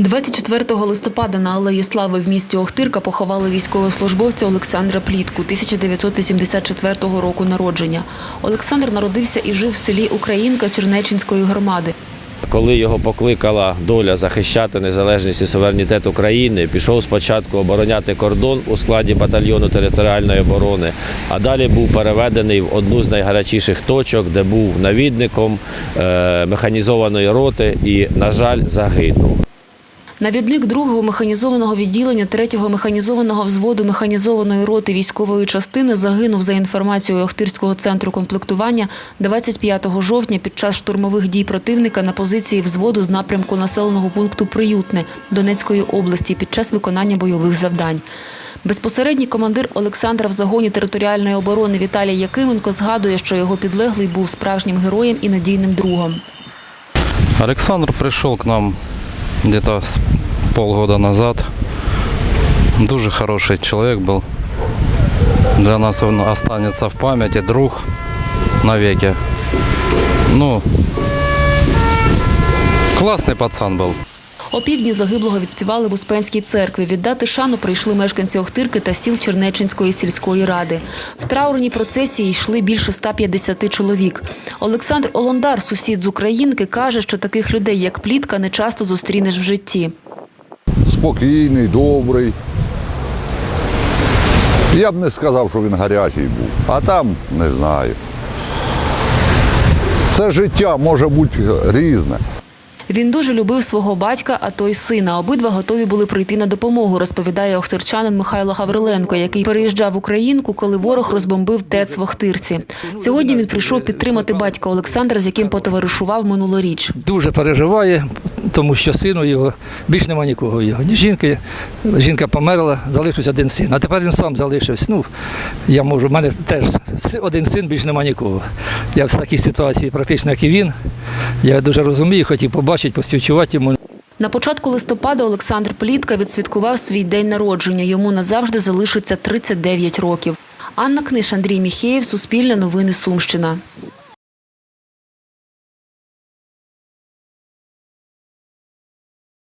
24 листопада на Алеї Слави в місті Охтирка поховали військовослужбовця Олександра Плітку 1984 року народження. Олександр народився і жив в селі Українка Чернечинської громади. Коли його покликала доля захищати незалежність і суверенітет України, пішов спочатку обороняти кордон у складі батальйону територіальної оборони, а далі був переведений в одну з найгарячіших точок, де був навідником е, механізованої роти і, на жаль, загинув. Навідник 2-го механізованого відділення 3-го механізованого взводу механізованої роти військової частини загинув за інформацією Охтирського центру комплектування 25 жовтня під час штурмових дій противника на позиції взводу з напрямку населеного пункту Приютне Донецької області під час виконання бойових завдань. Безпосередній командир Олександра в загоні територіальної оборони Віталій Якименко згадує, що його підлеглий був справжнім героєм і надійним другом. Александр пришел к нам где-то с полгода назад. Дуже хороший человек был. Для нас он останется в памяти, друг навеки. Ну, классный пацан был. Опівдні загиблого відспівали в Успенській церкві. Віддати шану прийшли мешканці Охтирки та сіл Чернечинської сільської ради. В траурній процесії йшли більше 150 чоловік. Олександр Олондар, сусід з Українки, каже, що таких людей, як Плітка, не часто зустрінеш в житті. спокійний, добрий. Я б не сказав, що він гарячий був, а там не знаю. Це життя може бути різне. Він дуже любив свого батька, а той сина. Обидва готові були прийти на допомогу, розповідає охтирчанин Михайло Гавриленко, який переїжджав Українку, коли ворог розбомбив ТЕЦ в Охтирці. Сьогодні він прийшов підтримати батька Олександра, з яким потоваришував минулоріч. дуже переживає, тому що сину його більш нема нікого його. Ні жінки, жінка померла, залишився один син. А тепер він сам залишився. Ну, я можу, в мене теж один син, більш нема нікого. Я в такій ситуації, практично як і він. Я дуже розумію, хотів побачити, поспівчувати йому. На початку листопада Олександр Плітка відсвяткував свій день народження. Йому назавжди залишиться 39 років. Анна Книж, Андрій Міхеєв, Суспільне новини Сумщина.